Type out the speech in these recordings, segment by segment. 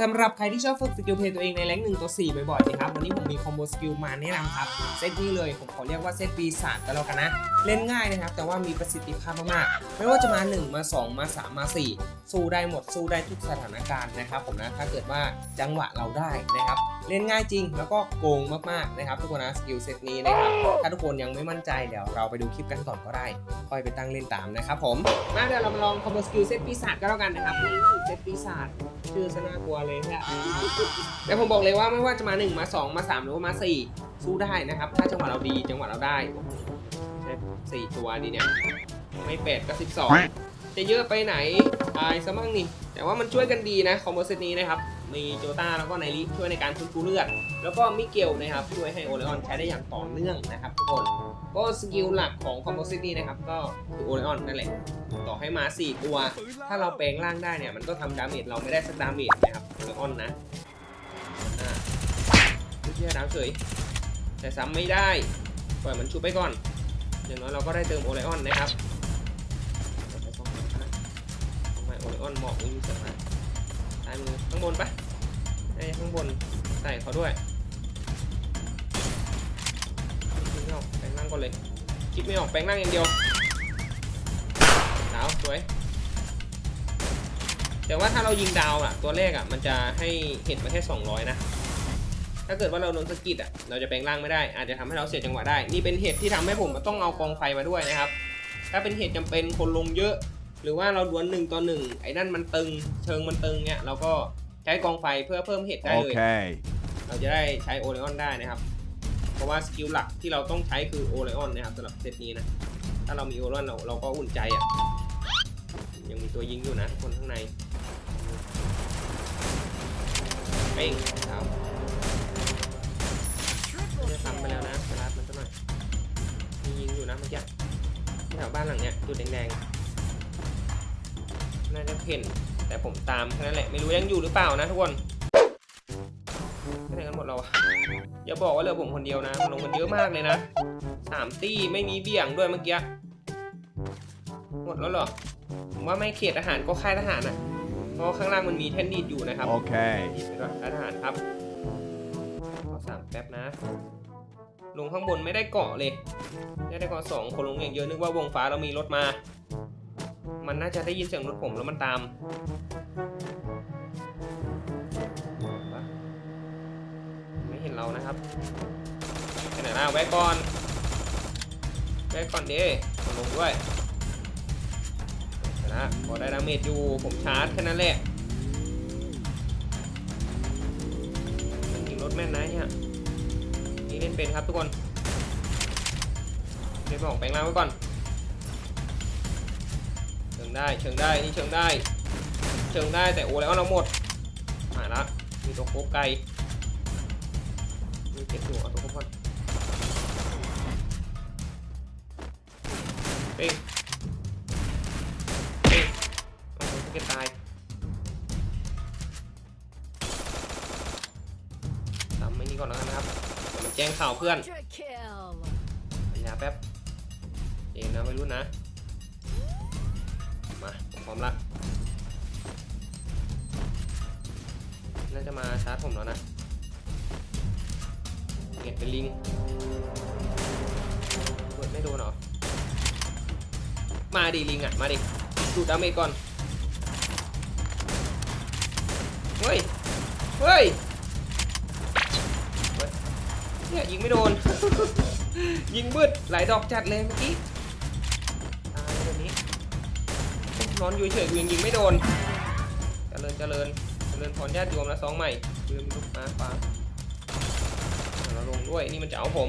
สำหรับใครที่ชอบฝึกสกิลเพลย์ตัวเองในแรงหนึ่งตัวสี่บ่อยๆนะครับวันนี้ผมมีคอมโบสกิลมาแนะนำครับ เซตนี้เลยผมขอเรียกว่าเซตปีศาจก็แล้วกันนะ เล่นง่ายนะครับ แต่ว่ามีประสิทธิภาพมากๆ ไม่ว่าจะมา 1 มา 2 มา 3 มา 4 สู้ได้หมดสู้ได้ทุกสถานการณ์นะครับผมนะถ้าเกิดว่าจังหวะเราได้นะครับ เล่นง่ายจริงแล้วก็โกงมากๆนะครับทุกคนนะสกิลเซตนี้นะครับถ้าทุกคนยังไม่มั่นใจเดี๋ยวเราไปดูคลิปกันก่อนก็ได้ ค่อยไปตั้งเล่นตามนะครับผมมาเดี๋ยวเรามาลองคอมโบสกิลเซตปีศาจก็แล้วกันนะครับเซตปีศาจ ชื่อซะน่ากลัวเลยเนี่ยแต่ผมบอกเลยว่าไม่ว่าจะมา1มา2มา3หรือว่ามา4สู้ได้นะครับ ถ้าจังหวะเราดีจังหวะเราได้ใช่สี่ตัวดีเนี่ย ไม่แปดก็สิบสอง จะเยอะไปไหนอายซะมั่งนี่ แต่ว่ามันช่วยกันดีนะคอมโบเซตนี้นะครับ มีโจต้าแล้วก็ไนริช่วยในการฟื้นฟูเลือด แล้วก็มิเกลนะครับช่วยให้โอเลออนใช้ได้อย่างต่อเนื่องนะครับทุกคน ก็สกิลหลักของคอมโบเซตนี้นะครับก็คือโอเลออนนั่นแหละ ต่อให้มา 4 ตัว ถ้าเราแปลงร่างได้เนี่ยมันก็ทำดาเมจเราไม่ได้สักดาเมจนะครับโอเลออนนะอ่าไม่เชื่อดาวเฉยแต่ซ้ำไม่ได้ ปล่อยมันชุบไปก่อน อย่างน้อยเราก็ได้เติมโอเลออนนะครับ โอเลออนเหมาะไม่มีเสียงนซ้ายมือข้างบนปะไอ้ข้างบนใส่เขาด้วยคิดไม่ออกแปลงร่างก่อนเลย คิดไม่ออกแปลงร่างอย่างเดียวดาวสวย แต่ว่าถ้าเรายิงดาวอะตัวแรกอะมันจะให้เห็ดมาแค่ 200 นะถ้าเกิดว่าเราโดนสกิดอะ เราจะแปลงร่างไม่ได้ อาจจะทำให้เราเสียจังหวะได้ นี่เป็นเหตุที่ทำให้ผมต้องเอากองไฟมาด้วยนะครับ ถ้าเป็นเหตุจำเป็นคนลงเยอะ หรือว่าเราดวลหนึ่งต่อหนึ่งไอ้นั่นมันตึง เชิงมันตึงเนี่ยเราก็ใช้กองไฟเพื่อเพิ่มเหตุได้เลย Okay. เราจะได้ใช้โอเลออนได้นะครับ เพราะว่าสกิลหลักที่เราต้องใช้คือโอเลออนนะครับสำหรับเซตนี้นะ ถ้าเรามีโอเลออนเราเราก็อุ่นใจอะ ยังมีตัวยิงอยู่นะทุกคนข้างในเป้งครับจะทำไปแล้วนะสลัดมันซะหน่อยมียิงอยู่นะเมื่อกี้ที่แถวบ้านหลังเนี้ยจุดแดงๆ น่าจะเพ่นแต่ผมตามแค่นั้นแหละไม่รู้ยังอยู่หรือเปล่านะทุกคนไปไหนกันหมดเราอะอย่าบอกว่าเหลือผมคนเดียวนะมันลงกันเยอะมากเลยนะสามตี้ไม่มีเบี่ยงด้วยเมื่อกี้หมดแล้วเหรอผมว่าไม่เขตอาหารก็ค่ายทหารอะเพราะว่าข้างล่างมันมีแท่นดีดอยู่นะครับ Okay. ดีดไปด้วยค่ายทหารครับขอสามแป๊บนะ ลงข้างบนไม่ได้เกาะเลยไม่ได้เกาะสองคนลงอย่างเยอะนึกว่าวงฟ้าเรามีรถมา มันน่าจะได้ยินเสียงรถผมแล้วมันตามไม่เห็นเรานะครับไปไหนล่ะแวะก่อนแวะก่อนเด้ลงด้วยนะพอได้ดาเมจอยู่ผมชาร์จแค่นั้นแหละมันยิงรถแม่นนะเนี่ยนี่เล่นเป็นครับทุกคนเล่นไม่อกแปลงร่างไว้ก่อน เชิงได้เชิงได้นี่เชิงได้ เชิงได้แต่โอ้แล้วเราหมดหายละมีตัวโคบไกลมีเก็บอยู่เอาตัวโคบก่อนเป้งเอ๊ะโอ้โหสเก็ตตายทำไม่นี่ก่อนแล้วกันนะครับเดี๋ยวมันแจ้งข่าวเพื่อน Quadra kill. ปัญญาแป๊บเองนะไม่รู้นะมาผม พร้อมละน่าจะมาชาร์จผมแล้วนะเงียเป็นลิงเปิดไม่โดนหรอ มาดิลิงอะ มาดิ ดูดดาเมจก่อน เฮ้ย เฮ้ยเฮ้ยเนี่ยยิงไม่โดน ยิงมืดหลายดอกจัดเลยเมื่อกี้ นอนอยู่เฉยกูยังยิงไม่โดน เจริญเจริญเจริญพรญาติโยมและสองใหม่ลืมลูกมาฟ้าเราลงด้วยนี่มันจะเอาผม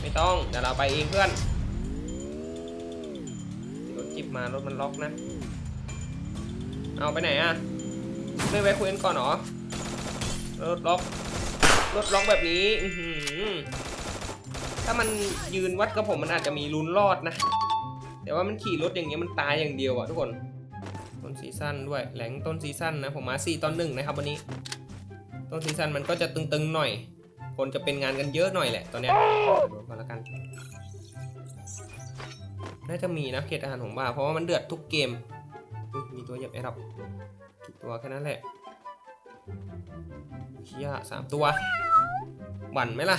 ไม่ต้องเดี๋ยวเราไปเองเพื่อนรถจิบมารถมันล็อกนะ เอาไปไหนอะไม่แวะคุยกันก่อนหรอรถล็อกรถล็อกแบบนี้อืถ้ามันยืนวัดกับผมมันอาจจะมีลุ้นรอดนะ แต่ว่ามันขี่รถอย่างเงี้ยมันตายอย่างเดียวอะทุกคน ซั่นด้วยแหลงต้นซีซั่นนะผมมา4ตอนหนึ่งนะครับวันนี้ ต้นซีซั่นมันก็จะตึงๆหน่อย คนจะเป็นงานกันเยอะหน่อยแหละตอนเนี้ยโดนมาแล้วกันน่าจะมีนะเขตอาหารของบ้าเพราะว่ามันเดือดทุกเกมมีตัวหยียบแอร์ดับกี่ตัวแค่นั้นแหละเชี่ยสามตัวหวั่นไหมล่ะ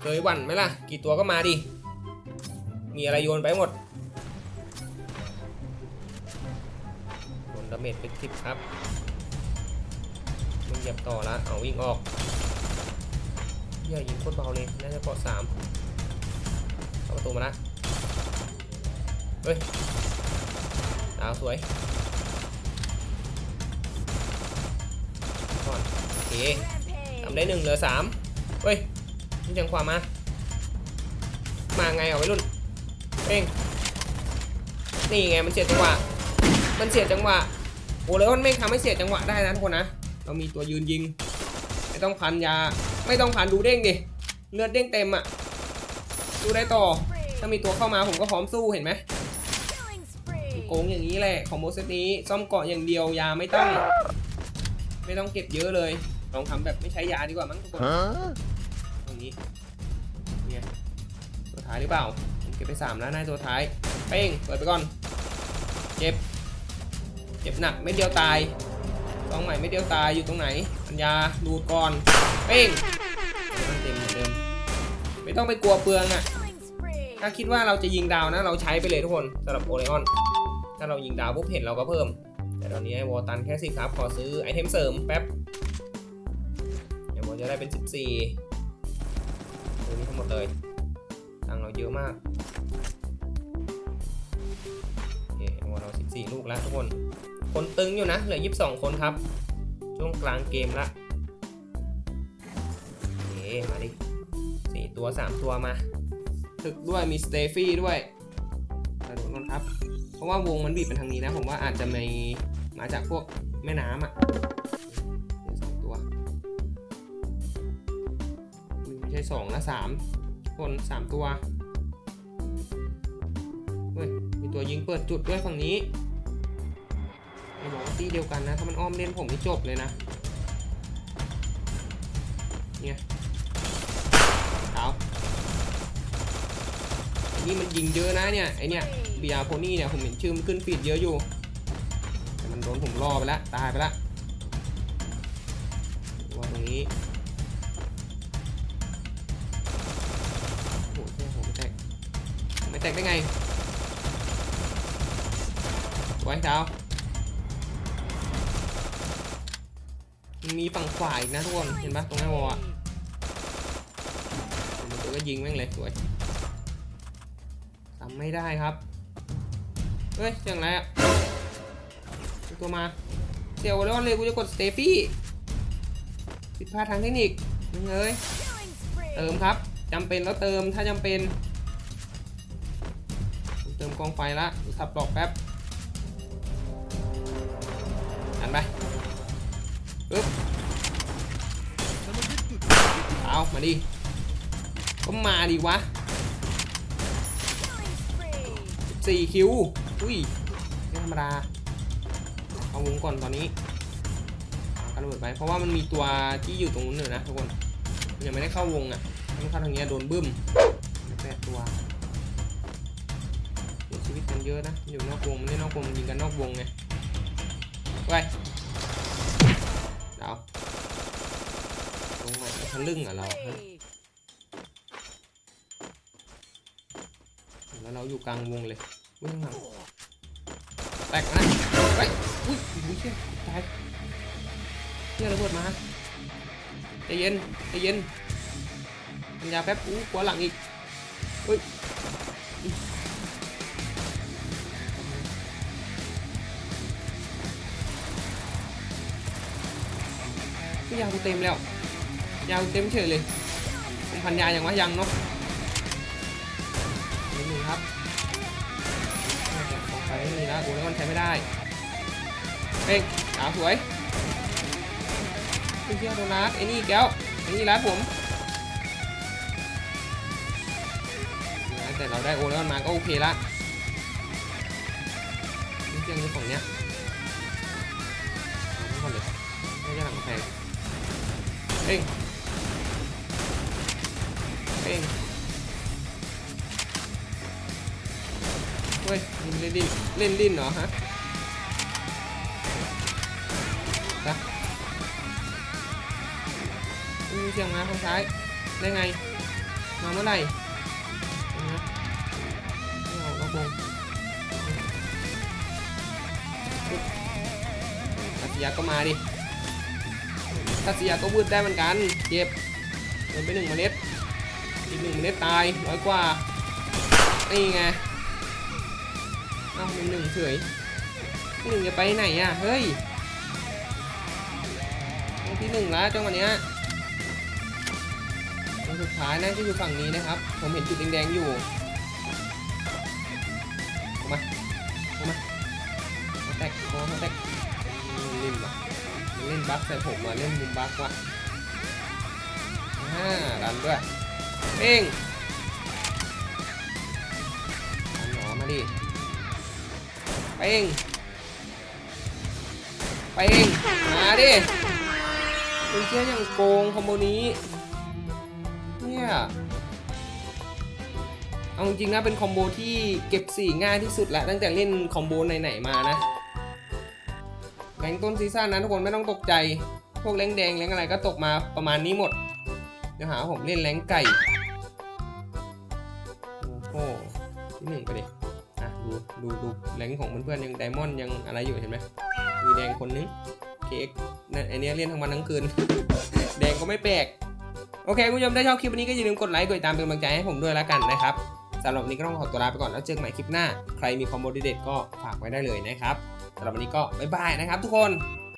เคยหวั่นไหมล่ะ กี่ตัวก็มาดิ มีอะไรโยนไปหมด เมจเป็นทิปครับ มึงเหยียบต่อละ เอาวิ่งออกเหี้ยยิงโคตรเบาเลย น่าจะเกาะสามเข้าประตูมาละ เฮ้ย ดาวสวยก่อนโอเคทำได้หนึ่งเหลือสามเฮ้ยนี่จังขวามมา มาไงเอาไว้รุ่นเองนี่ไงมันเสียจังหวะ มันเสียจังหวะ เลยมันไม่ทำให้เสียจังหวะได้นะทุกคนนะ เรามีตัวยืนยิง ไม่ต้องพันยา ไม่ต้องพันดูเด้งดิ เลือดเด้งเต็มอะดูได้ต่อ ถ้ามีตัวเข้ามาผมก็พร้อมสู้เห็นไหมโกงอย่างนี้แหละของโมเซตนี้ซ่อมเกาะอย่างเดียวยาไม่ต้อง ไม่ต้องเก็บเยอะเลย ลองทำแบบไม่ใช้ยาดีกว่ามั้งทุกคนตรงนี้เนี่ยตัวท้ายหรือเปล่าผมเก็บไปสามแล้วนายตัวท้าย เป้งเปิดไปก่อน เจ็บ เจ็บหนักไม่เดียวตายซองใหม่ไม่เดียวตายอยู่ตรงไหนปัญญาดูดก่อนเป้งมันเต็มเหมือนเดิมไม่ต้องไปกลัวเปลืองอะถ้าคิดว่าเราจะยิงดาวนะ เราใช้ไปเลยทุกคนสำหรับโอเลออนถ้าเรายิงดาวปุ๊บเห็นเราก็เพิ่ม แต่ตอนนี้ไอ้วอลตันแค่สิครับขอซื้อไอเทมเสริมแป๊บเดี๋ยวอลจะได้เป็น 14ตัวนี้ทั้งหมดเลยตังเราเยอะมาก 14 ลูกแล้วทุกคน คนตึงอยู่นะ เหลือ 22 คนครับ ช่วงกลางเกมละโอเคมาดิสี่ตัว 3 ตัวมาถึกด้วยมีสเตฟี่ด้วยแต่ทุกคนครับ เพราะว่าวงมันบีบเป็นทางนี้นะ ผมว่าอาจจะมีมาจากพวกแม่น้ำอะสองตัวไม่ใช่สองนะสามคนสามตัวเฮ้ย มีตัวยิงเปิดจุดด้วยฝั่งนี้ไม่บอกว่าตีเดียวกันนะ ถ้ามันอ้อมเล่นผมนี่จบเลยนะ เนี่ยเอานี่มันยิงเยอะนะเนี่ย ไอเนี่ยเบีอาโพนี่เนี่ย ผมเห็นชื่อมันขึ้นฟีดเยอะอยู่ แต่มันโดนผมล่อไปแล้วตายไปแล้วตัวตรงนี้โอ้โหผมไม่แตกไม่แตกได้ไง ว้ดาวมีฝั่งขวาอีกนะทุกคน เห็นปะตรงหน้าวอลอะตัวก็ยิงแม่งเลยสวยทำไม่ได้ครับ เฮ้ยเสียงไรอะตัวมาเดี๋ยวแล้วเลยกูจะกดสเตฟี่ผิดพลาดทางเทคนิคมึงเอ้ยเติมครับจำเป็นแล้วเติมถ้าจำเป็น เติมกองไฟละดูสับหลอกแป๊บ ปึ๊บเอามาดิก็มาดิวะสี่คิว อุ้ยไม่ธรรมดา เอาวงก่อนตอนนี้เอากันระเบิดไป เพราะว่ามันมีตัวที่อยู่ตรงนู้นเลยนะทุกคน ยังไม่ได้เข้าวงอะถ้ามันเข้าทางนี้โดนบึ้มแปดตัวเสียชีวิตกันเยอะนะ อยู่นอกวงมันเล่นนอกวงมันยิงกันนอกวงไง ไป ทะลึ่งอะเราฮะแล้วเราอยู่กลางวงเลยวิ่งหลังแตกนะไปอุ้ยอุ้ยเชี่ยตายเชี่ยระเบิดมาใจเย็นใจเย็นปัญญาแป๊บอู้ขวาหลังอีกเฮ้ยอุ๊ยยากูเต็มแล้ว ยากูเต็มเฉยเลยผมพันยาอย่างวะยังเนาะนิดนึงครับของไปไม่มีนะโอ้แล้วมันใช้ไม่ได้เป้งสาวสวยเที่ยวโดนัทไอ้นี่แก้วไอ้นี่ร้านผมแต่เราได้โอแล้วมันมาก็โอเคละนี่เรื่องนี้ของเนี้ยเอาไว้ก่อนเลยไม่ใช่หลังกาแฟเป้ง เป้งเฮ้ยเล่นดิ้นเล่นดิ้นเหรอฮะนะมีเสียงมาทางซ้าย ได้ไง มาเมื่อไหร่นะไม่เอาล็อกวงทัศยาก็มาดิทัศยาก็วืดได้เหมือนกัน เจ็บโดนไปหนึ่งเมล็ด อีกหนึ่งเมล็ดตายร้อยกว่า นี่ไงเอ้าหนึ่งหนึ่งเฉยหนึ่งจะไปไหนอะ เฮ้ยที่หนึ่งแล้วจังหวะเนี้ยตัวสุดท้ายนะที่อยู่ฝั่งนี้นะครับ ผมเห็นจุดแดงๆอยู่ออกมาออมามาแตกมาแตกเล่นวะมันเล่นบั๊กใส่ผมมาเล่นมุมบั๊กว่ะอ่าดันด้วย เป้งนหนอมาดิ เป้ง เป้ง มาดิเป็นเชี่ยยังโกงคอมโบนี้ เนี่ย เอาจริงๆนะเป็นคอมโบที่เก็บสีง่ายที่สุดแล้วตั้งแต่เล่นคอมโบไหนๆมานะแรงต้นซีซั่นนะทุกคนไม่ต้องตกใจ พวกแรงแดงแรงอะไรก็ตกมาประมาณนี้หมด ดี๋ยวหาผมเล่นแรงไก่ โอ้โหที่หนึ่งไปดิอะดูดูดูแรงของเพื่อนๆยังไดมอนด์ยังอะไรอยู่เห็นไหมมีแดงคนนึงเค้กนั่นไอเนี้ยเล่นทั้งวันทั้งคืน แดงก็ไม่แปลก โอเคคุณผู้ชมถ้าชอบคลิปนี้ก็อย่าลืมกดไลค์กดติดตามเป็นกำลังใจให้ผมด้วยแล้วกันนะครับสำหรับวันนี้ก็ต้องขอตัวลาไปก่อนแล้วเจอกันใหม่คลิปหน้า ใครมีคอมโบเด็ดก็ฝากไว้ได้เลยนะครับสำหรับวันนี้ก็บ๊ายบายนะครับทุกคน